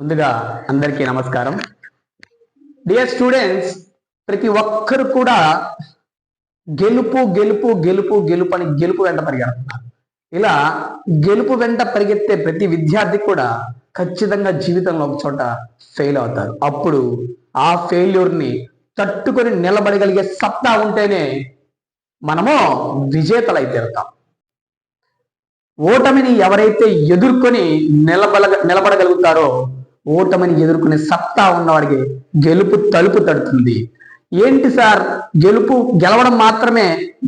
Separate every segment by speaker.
Speaker 1: ముందుగా అందరికీ నమస్కారం. డియర్ స్టూడెంట్స్ ప్రతి ఒక్కరు కూడా గెలుపు గెలుపు గెలుపు గెలుపు అని గెలుపు వెంట పరిగెడుతున్నారు. ఇలా గెలుపు వెంట పరిగెత్తే ప్రతి విద్యార్థి కూడా ఖచ్చితంగా జీవితంలో ఒక చోట ఫెయిల్ అవుతారు. అప్పుడు ఆ ఫెయిల్యూర్ని తట్టుకొని నిలబడగలిగే సత్తా ఉంటేనే మనము విజేతలై తీరుతాం. ఓటమిని ఎవరైతే ఎదుర్కొని నిలబడ నిలబడగలుగుతారో ఓటమిని ఎదుర్కొనే సత్తా ఉన్నవాడికి గెలుపు తలుపు తడుతుంది. ఏంటి సార్? గెలుపు గెలవడం మాత్రమే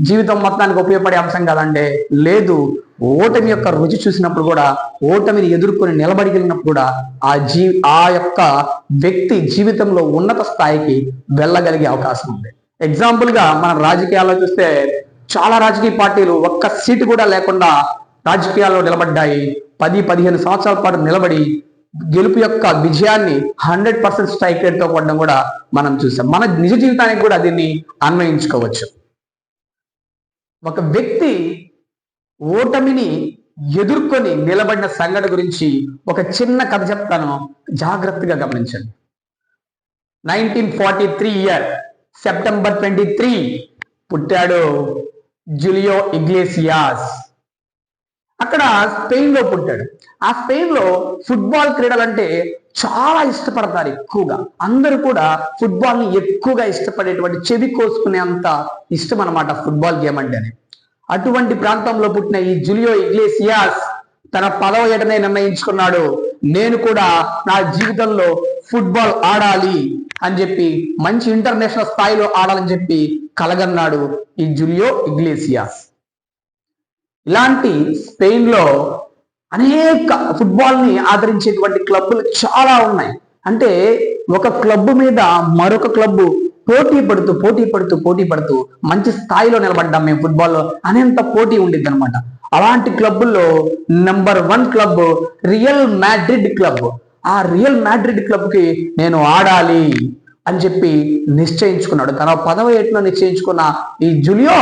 Speaker 1: జీవితం మొత్తానికి ఉపయోగపడే అంశం కదంటే లేదు ఓటమి యొక్క రుచి చూసినప్పుడు కూడా ఓటమిని ఎదుర్కొని నిలబడిగలిగినప్పుడు కూడా ఆ జీ ఆ యొక్క వ్యక్తి జీవితంలో ఉన్నత స్థాయికి వెళ్ళగలిగే అవకాశం ఉంది. ఎగ్జాంపుల్గా మన రాజకీయాల్లో చూస్తే చాలా రాజకీయ పార్టీలు ఒక్క సీటు కూడా లేకుండా రాజకీయాల్లో నిలబడ్డాయి. పది పదిహేను సంవత్సరాల పాటు నిలబడి గెలుపు యొక్క విజయాన్ని హండ్రెడ్ పర్సెంట్ స్ట్రైక్ రేట్తో కొట్టడం కూడా మనం చూసాం. మన నిజ జీవితానికి కూడా దీన్ని అన్వయించుకోవచ్చు. ఒక వ్యక్తి ఓటమిని ఎదుర్కొని నిలబడిన సంఘటన గురించి ఒక చిన్న కథ చెప్తాను. జాగ్రత్తగా గమనించండి. Nineteen forty three year September twenty three పుట్టాడు జులియో ఇగ్లేసియాస్. అక్కడ స్పెయిన్లో పుట్టాడు. ఆ స్పెయిన్లో ఫుట్బాల్ క్రీడలంటే చాలా ఇష్టపడతారు ఎక్కువగా. అందరూ కూడా ఫుట్బాల్ని ఎక్కువగా ఇష్టపడేటువంటి చెవి కోసుకునే అంత ఇష్టం అనమాట ఫుట్బాల్ గేమ్ అంటే అటువంటి ప్రాంతంలో పుట్టిన ఈ జులియో ఇగ్లేసియాస్ తన పదవ ఏటనే నిర్ణయించుకున్నాడు. నేను కూడా నా జీవితంలో ఫుట్బాల్ ఆడాలి అని చెప్పి మంచి ఇంటర్నేషనల్ స్థాయిలో ఆడాలని చెప్పి కలగన్నాడు ఈ జులియో ఇగ్లేసియాస్. ఇలాంటి స్పెయిన్లో అనేక ఫుట్బాల్ని ఆదరించేటువంటి క్లబ్బులు చాలా ఉన్నాయి. అంటే ఒక క్లబ్ మీద మరొక క్లబ్ పోటీ పడుతూ పోటీ పడుతూ పోటీ పడుతూ మంచి స్థాయిలో నిలబడ్డాం మేము ఫుట్బాల్లో. అనేంత పోటీ ఉండిద్ది అనమాట అలాంటి క్లబ్బుల్లో number one club Real Madrid club. ఆ రియల్ మ్యాడ్రిడ్ క్లబ్కి నేను ఆడాలి అని చెప్పి నిశ్చయించుకున్నాడు. తన పదవ ఏటులో నిశ్చయించుకున్న ఈ జూలియో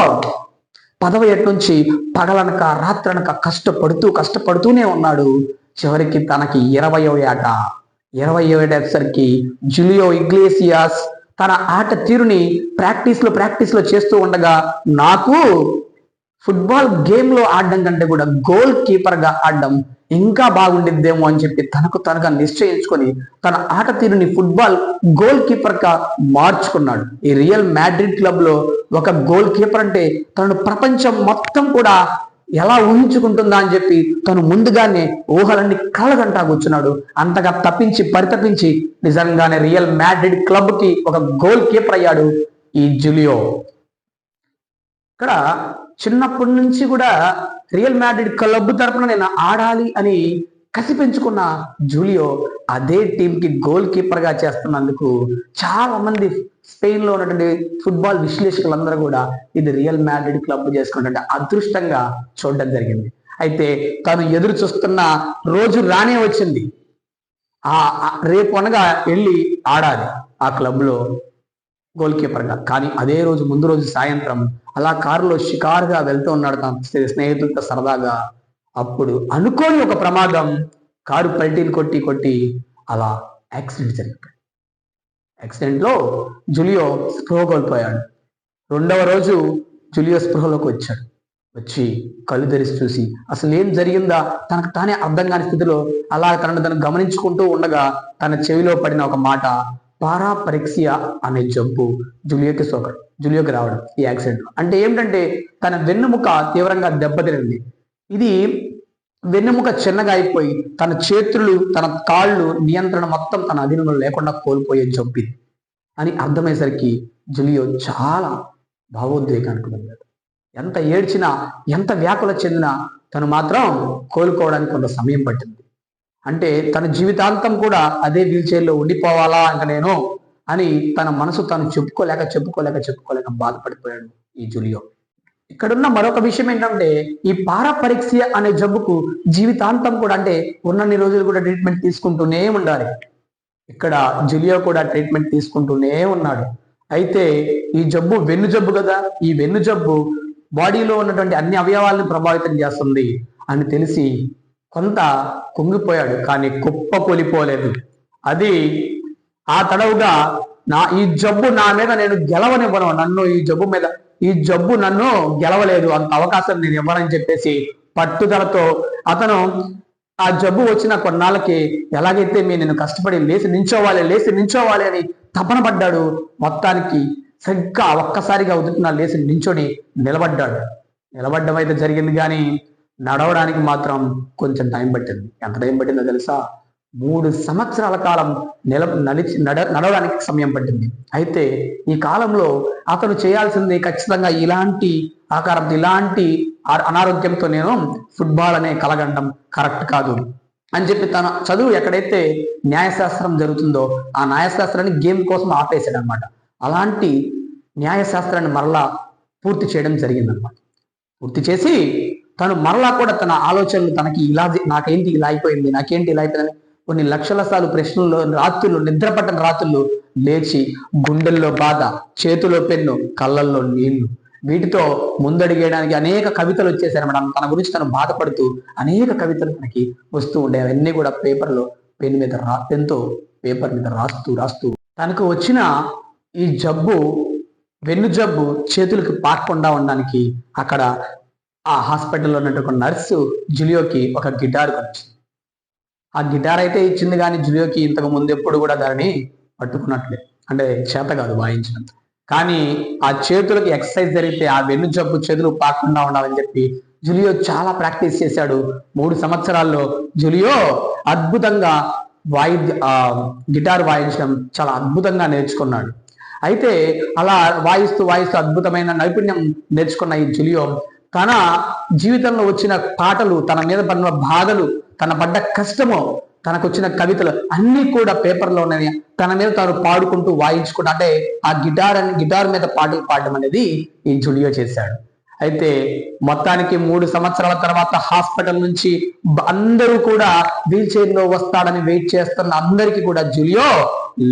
Speaker 1: పదవ ఏట నుంచి పగలనక రాత్రనక కష్టపడుతూ కష్టపడుతూనే ఉన్నాడు. చివరికి తనకి ఇరవయో ఏట. ఇరవయో ఏడేసరికి జులియో ఇగ్లేసియాస్ తన ఆట తీరుని ప్రాక్టీస్లో ప్రాక్టీస్లో చేస్తూ ఉండగా నాకు ఫుట్బాల్ గేమ్లో ఆడడం కంటే కూడా గోల్ కీపర్గా ఆడడం ఇంకా బాగుండిద్దేమో అని చెప్పి తనకు తనగా నిశ్చయించుకొని తన ఆట తీరుని ఫుట్బాల్ గోల్ కీపర్గా మార్చుకున్నాడు. ఈ రియల్ మ్యాడ్రిడ్ క్లబ్లో ఒక గోల్ కీపర్ అంటే తనను ప్రపంచం మొత్తం కూడా ఎలా ఊహించుకుంటుందా అని చెప్పి తను ముందుగానే ఊహలన్నీ కళ్ళగంటా కూర్చున్నాడు. అంతగా తప్పించి పరితపించి నిజంగానే రియల్ మ్యాడ్రిడ్ క్లబ్కి ఒక గోల్ కీపర్ అయ్యాడు ఈ జులియో. ఇక్కడ చిన్నప్పటి నుంచి కూడా రియల్ మ్యాడ్రిడ్ క్లబ్ తరపున నేను ఆడాలి అని కసి పెంచుకున్న జూలియో అదే టీం కి గోల్ కీపర్గా చేస్తున్నందుకు చాలా మంది స్పెయిన్లో ఉన్నటువంటి ఫుట్బాల్ విశ్లేషకులందరూ కూడా ఇది రియల్ మ్యాడ్రిడ్ క్లబ్ చేసుకున్నటువంటి అదృష్టంగా చూడడం జరిగింది. అయితే తను ఎదురు చూస్తున్న రోజు రానే వచ్చింది. ఆ ఆ- రేపు అనగా వెళ్ళి ఆడాలి ఆ క్లబ్లో గోల్ కీపర్గా కానీ అదే రోజు ముందు రోజు సాయంత్రం అలా కారులో షికారుగా వెళ్తూ ఉన్నాడు తన స్నే- స్నేహితులతో సరదాగా. అప్పుడు అనుకోని ఒక ప్రమాదం. కారు పల్టీలు కొట్టి కొట్టి అలా యాక్సిడెంట్ జరిగిపోయింది యాక్సిడెంట్లో జులియో స్పృహ కోల్పోయాడు. రెండవ రోజు జులియో స్పృహలోకి వచ్చాడు. వచ్చి కళ్ళు తెరిచి చూసి అసలు ఏం జరిగిందా? తనకు తానే అర్థం కాని స్థితిలో అలా తనను తను గమనించుకుంటూ ఉండగా తన చెవిలో పడిన ఒక మాట పారాపరిక్సియా అనే జబ్బు జులియోకి సోకడం జూలియోకి రావడం ఈ యాక్సిడెంట్ అంటే ఏమిటంటే తన వెన్నుముక తీవ్రంగా దెబ్బతినింది. ఇది వెన్నుముక చిన్నగా అయిపోయి తన చేతులు తన కాళ్ళు నియంత్రణ మొత్తం తన అధీనంలో లేకుండా కోల్పోయే జబ్బు అని అర్థమయ్యేసరికి జులియో చాలా భావోద్వేగానికి వెళ్ళాడు ఎంత ఏడ్చినా ఎంత వ్యాకుల చెందినా తను మాత్రం కోలుకోవడానికి కొంత సమయం పట్టింది. అంటే తన జీవితాంతం కూడా అదే వీల్ చైర్లో ఉండిపోవాలా ఇంక నేను అని తన మనసు తను చెప్పుకోలేక చెప్పుకోలేక చెప్పుకోలేక బాధపడిపోయాడు ఈ జులియో. ఇక్కడున్న మరొక విషయం ఏంటంటే ఈ పారాపరిక్సియా అనే జబ్బుకు జీవితాంతం కూడా అంటే ఉన్నన్ని రోజులు కూడా ట్రీట్మెంట్ తీసుకుంటూనే ఉండాలి. ఇక్కడ జులియో కూడా ట్రీట్మెంట్ తీసుకుంటూనే ఉన్నాడు. అయితే ఈ జబ్బు వెన్ను జబ్బు కదా ఈ వెన్ను జబ్బు బాడీలో ఉన్నటువంటి అన్ని అవయవాలను ప్రభావితం చేస్తుంది అని తెలిసి కొంత కుంగిపోయాడు కానీ కుప్ప కూలిపోలేదు. అది ఆ తడవుగా నా ఈ జబ్బు నా మీద నేను గెలవనివ్వను నన్ను ఈ జబ్బు మీద ఈ జబ్బు నన్ను గెలవలేదు అంత అవకాశం నేను ఇవ్వనని చెప్పేసి పట్టుదలతో అతను ఆ జబ్బు వచ్చిన కొన్నాళ్ళకి ఎలాగైతే మీరు నేను కష్టపడి లేచి నించోవాలి లేచి నించోవాలి అని తపన పడ్డాడు మొత్తానికి సరిగ్గా ఒక్కసారిగా ఉదుటిన లేచి నించొని నిలబడ్డాడు. నిలబడ్డం అయితే జరిగింది కానీ నడవడానికి మాత్రం కొంచెం టైం పట్టింది. ఎంత టైం పట్టిందో తెలుసా? మూడు సంవత్సరాల కాలం నిల నడిచి నడ నడవడానికి సమయం పట్టింది. అయితే ఈ కాలంలో అతను చేయాల్సింది ఖచ్చితంగా ఇలాంటి ఆకారం ఇలాంటి అనారోగ్యంతో నేను ఫుట్బాల్ అనే కలగండం కరెక్ట్ కాదు అని చెప్పి తన చదువు ఎక్కడైతే న్యాయశాస్త్రం జరుగుతుందో ఆ న్యాయశాస్త్రాన్ని గేమ్ కోసం ఆపేశాడు అనమాట అలాంటి న్యాయశాస్త్రాన్ని మరలా పూర్తి చేయడం జరిగిందనమాట. పూర్తి చేసి తను మరలా కూడా తన ఆలోచనలు తనకి ఇలా నాకేంటి ఇలా అయిపోయింది నాకేంటి ఇలా అయిపోయిందని కొన్ని లక్షల సార్లు ప్రశ్నల్లో రాత్రులు నిద్రపట్టిన రాత్రులు లేచి గుండెల్లో బాధ చేతిలో పెన్ను కళ్ళల్లో నీళ్ళు. వీటితో ముందడిగేయడానికి అనేక కవితలు వచ్చేసాయి మేడం. తన గురించి తను బాధపడుతూ అనేక కవితలు తనకి వస్తూ ఉండే అవన్నీ కూడా పేపర్లో పెన్ మీద రా పెన్తో పేపర్ మీద రాస్తూ రాస్తూ. తనకు వచ్చిన ఈ జబ్బు వెన్ను జబ్బు చేతులకు పాకకుండా ఉండడానికి అక్కడ ఆ హాస్పిటల్లో ఉన్నట్టు ఒక నర్సు జులియోకి ఒక గిటార్ కొనిచ్చింది. ఆ గిటార్ అయితే ఇచ్చింది కానీ జులియోకి ఇంతకు ముందు ఎప్పుడు కూడా దానిని పట్టుకున్నట్లే అంటే చేత కాదు వాయించినంత. కానీ ఆ చేతులకి ఎక్సర్సైజ్ జరిగితే ఆ వెన్ను జబ్బు చేతులు పాకుండా ఉండాలని చెప్పి జులియో చాలా ప్రాక్టీస్ చేశాడు. మూడు సంవత్సరాల్లో జులియో అద్భుతంగా వాయిద్య ఆ, గిటార్ వాయించడం చాలా అద్భుతంగా నేర్చుకున్నాడు. అయితే అలా వాయిస్తూ వాయిస్తూ అద్భుతమైన నైపుణ్యం నేర్చుకున్న ఈ జులియో తన జీవితంలో వచ్చిన పాటలు తన మీద పడిన బాధలు తన పడ్డ కష్టము తనకు వచ్చిన కవితలు అన్ని కూడా పేపర్లో ఉన్నాయి తన మీద తాను పాడుకుంటూ వాయించుకుంటూ అంటే ఆ గిటార్ అని గిటార్ మీద పాటలు పాడడం అనేది ఈ జులియో చేశాడు. అయితే మొత్తానికి మూడు సంవత్సరాల తర్వాత హాస్పిటల్ నుంచి అందరూ కూడా వీల్ చైర్లో వస్తాడని వెయిట్ చేస్తున్న అందరికీ కూడా జులియో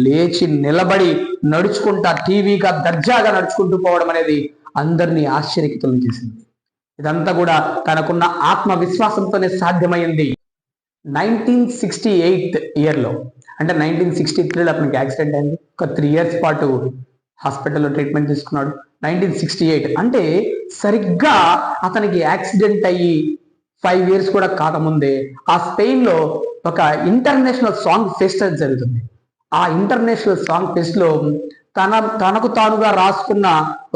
Speaker 1: లేచి నిలబడి నడుచుకుంటా టీవీగా దర్జాగా నడుచుకుంటూ పోవడం అనేది అందరినీ ఆశ్చర్యకితులను చేసింది. ఇదంతా కూడా తనకున్న ఆత్మవిశ్వాసంతోనే సాధ్యమైంది. నైన్టీన్ సిక్స్టీ ఎయిత్ ఇయర్లో అంటే నైన్టీన్ సిక్స్టీ త్రీలో అతనికి యాక్సిడెంట్ అయింది. ఒక త్రీ ఇయర్స్ పాటు హాస్పిటల్లో ట్రీట్మెంట్ తీసుకున్నాడు. నైన్టీన్ సిక్స్టీ ఎయిట్ అంటే సరిగ్గా అతనికి యాక్సిడెంట్ అయ్యి ఫైవ్ ఇయర్స్ కూడా కాకముందే ఆ స్పెయిన్లో ఒక ఇంటర్నేషనల్ సాంగ్ ఫెస్టివల్ జరుగుతుంది. ఆ ఇంటర్నేషనల్ సాంగ్ ఫెస్ట్లో తన తనకు తానుగా రాసుకున్న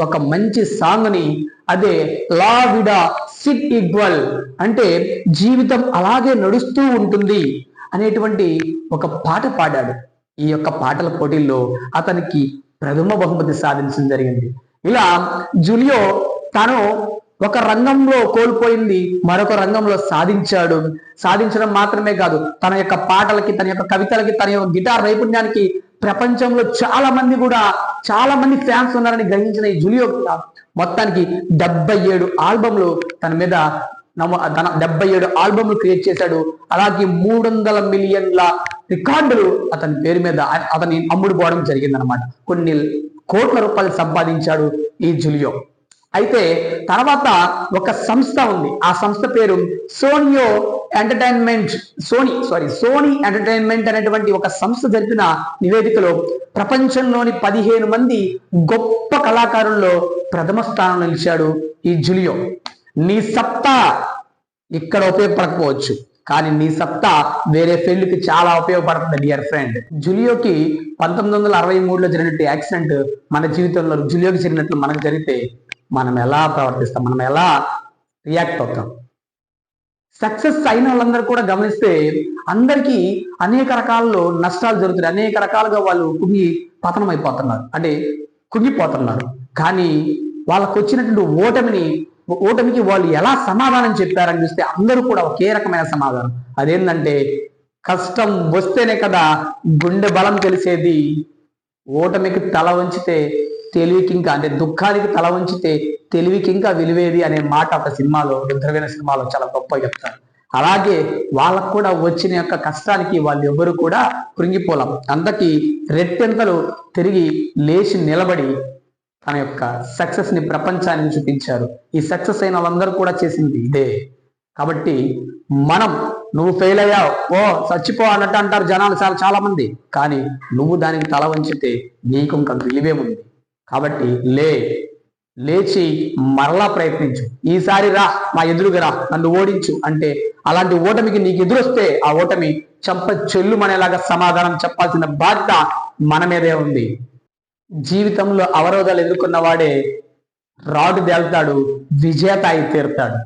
Speaker 1: ఒక మంచి సాంగ్ని అదే లా విడా సిట్ ఈక్వల్ అంటే జీవితం అలాగే నడుస్తూ ఉంటుంది అనేటువంటి ఒక పాట పాడాడు. ఈ యొక్క పాటల పోటీల్లో అతనికి ప్రథమ బహుమతి సాధించడం జరిగింది. ఇలా జూలియో తను ఒక రంగంలో కోల్పోయింది మరొక రంగంలో సాధించాడు. సాధించడం మాత్రమే కాదు తన యొక్క పాటలకి తన యొక్క కవితలకి తన యొక్క గిటార్ నైపుణ్యానికి ప్రపంచంలో చాలా మంది కూడా చాలా మంది ఫ్యాన్స్ ఉన్నారని గ్రహించిన ఈ జూలియో కూడా మొత్తానికి డెబ్బై ఏడు ఆల్బమ్లు తన మీద నమ తన డెబ్బై ఏడు ఆల్బమ్లు క్రియేట్ చేశాడు. అలాగే మూడు వందల మిలియన్ల రికార్డులు అతని పేరు మీద అతని అమ్ముడు పోవడం జరిగిందనమాట కొన్ని కోట్ల రూపాయలు సంపాదించాడు ఈ జులియో. అయితే తర్వాత ఒక సంస్థ ఉంది. ఆ సంస్థ పేరు సోనియో entertainment Sony sorry Sony entertainment అనేటువంటి ఒక సంస్థ జరిపిన నివేదికలో ప్రపంచంలోని పదిహేను మంది గొప్ప కళాకారుల్లో ప్రథమ స్థానంలో నిలిచాడు ఈ జులియో. నీ సత్తా ఇక్కడ ఉపయోగపడకపోవచ్చు కానీ నీ సత్తా వేరే ఫీల్డ్కి చాలా ఉపయోగపడుతుంది డియర్ ఫ్రెండ్ జులియోకి పంతొమ్మిది వందల అరవై మూడులో జరిగినట్టు యాక్సిడెంట్ మన జీవితంలో జులియోకి జరిగినట్లు మనకు జరిగితే మనం ఎలా ప్రవర్తిస్తాం మనం ఎలా రియాక్ట్ అవుతాం. సక్సెస్ అయిన వాళ్ళందరూ కూడా గమనిస్తే అందరికీ అనేక రకాలలో నష్టాలు జరుగుతున్నాయి అనేక రకాలుగా వాళ్ళు కుంగి పతనం అయిపోతున్నారు. అంటే కుంగిపోతున్నారు. కానీ వాళ్ళకు వచ్చినటువంటి ఓటమిని ఓటమికి వాళ్ళు ఎలా సమాధానం చెప్పారని చూస్తే అందరూ కూడా ఒకే రకమైన సమాధానం. అదేంటంటే కష్టం వస్తేనే కదా గుండె బలం తెలిసేది. ఓటమికి తల వంచితే తెలివికి ఇంకా అంటే దుఃఖానికి తల వంచితే తెలివికి ఇంకా విలువేది అనే మాట ఒక సినిమాలో రుద్రవీణ సినిమాలో చాలా గొప్ప చెప్తారు. అలాగే వాళ్ళకు కూడా వచ్చిన యొక్క కష్టానికి వాళ్ళు ఎవరు కూడా కృంగిపోలం. అంతకి రెట్టెంతలు తిరిగి లేచి నిలబడి తన యొక్క సక్సెస్ని ప్రపంచానికి చూపించారు. ఈ సక్సెస్ అయిన వాళ్ళందరూ కూడా చేసింది ఇదే. కాబట్టి మనం నువ్వు ఫెయిల్ అయ్యావు ఓ చచ్చిపో అన్నట్టు అంటారు జనాలు చాలా చాలా మంది. కానీ నువ్వు దానికి తల వంచితే నీకు ఇంకా విలువేముంది కాబట్టి లే లేచి మరలా ప్రయత్నించు. ఈసారి రా మా ఎదురుగా రా నన్ను ఓడించు అంటే అలాంటి ఓటమికి నీకు ఎదురొస్తే ఆ ఓటమి చంప చెల్లుమనేలాగా సమాధానం చెప్పాల్సిన బాధ్యత మన మీదే ఉంది. జీవితంలో అవరోధాలు ఎదుర్కొన్న వాడే రాడు తేల్తాడు విజేత అయి తీరుతాడు.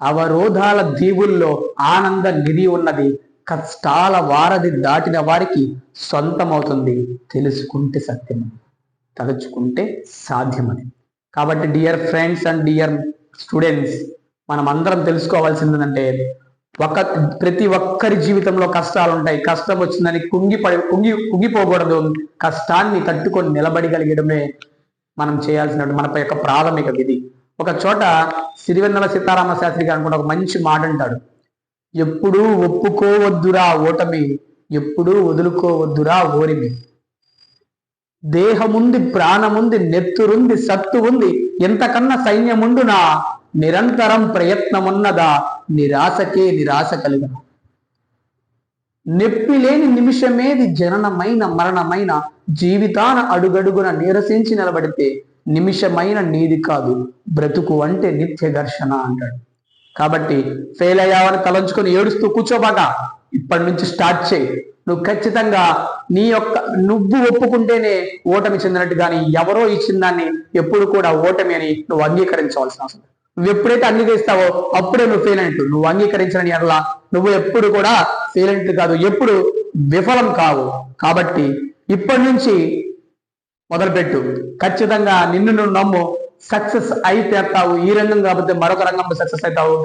Speaker 1: అవరోధాల దీవుల్లో ఆనంద నిధి ఉన్నది కష్టాల వారధి దాటిన వారికి సొంతమవుతుంది తెలుసుకుంటే సత్యం తలుచుకుంటే సాధ్యమని కాబట్టి dear friends and dear students మనం అందరం తెలుసుకోవాల్సింది ఏంటంటే ఒక ప్రతి ఒక్కరి జీవితంలో కష్టాలు ఉంటాయి కష్టం వచ్చిందని కుంగిపడి కుంగి కుంగిపోకూడదు. కష్టాన్ని తట్టుకొని నిలబడగలిగడమే మనం చేయాల్సిన మన యొక్క ప్రాథమిక విధి. ఒక చోట సిరివెన్నెల సీతారామ శాస్త్రి గారు అనుకుంటే ఒక మంచి మాట అంటాడు ఎప్పుడూ ఒప్పుకోవద్దురా ఓటమి ఎప్పుడూ వదులుకోవద్దురా ఓరిమి. దేహముంది ప్రాణముంది నెత్తురుంది సత్తు ఉంది ఎంతకన్నా సైన్యముండునా? నిరంతరం ప్రయత్నమున్నదా? నిరాశకే నిరాశ కలిగిన నొప్పి లేని నిమిషమేది జననమైన మరణమైన జీవితాన అడుగడుగున నిరసించి నిలబడితే నిమిషమైన నీది కాదు బ్రతుకు అంటే నిత్య ఘర్షణ అంటాడు. కాబట్టి ఫెయిల్ అయ్యావని తలంచుకొని ఏడుస్తూ కూర్చోబాక ఇప్పటి నుంచి స్టార్ట్ చేయి. నువ్వు ఖచ్చితంగా నీ యొక్క నువ్వు ఒప్పుకుంటేనే ఓటమి చెందినట్టు కానీ ఎవరో ఇచ్చిన దాన్ని ఎప్పుడు కూడా ఓటమి అని నువ్వు అంగీకరించవలసిన అవసరం నువ్వు ఎప్పుడైతే అంగీకరిస్తావో అప్పుడే నువ్వు ఫెయిల్ అయినట్టు. నువ్వు అంగీకరించిన ఎడలా నువ్వు ఎప్పుడు కూడా ఫెయిల్ అయినట్టు కాదు ఎప్పుడు విఫలం కావు. కాబట్టి ఇప్పటి నుంచి మొదలుపెట్టు. ఖచ్చితంగా నిన్ను నువ్వు నమ్ము సక్సెస్ అయి ఈ రంగం కాకపోతే మరొక రంగంలో సక్సెస్ అవుతావు.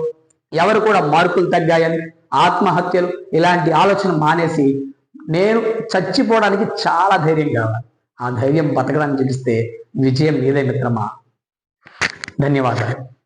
Speaker 1: ఎవరు కూడా మార్కులు తగ్గాయని ఆత్మహత్యలు ఇలాంటి ఆలోచన మానేసి నేను చచ్చిపోవడానికి చాలా ధైర్యం కావాలి. ఆ ధైర్యం బతకడానికి చూపిస్తే విజయం మీదే మిత్రమా? ధన్యవాదాలు.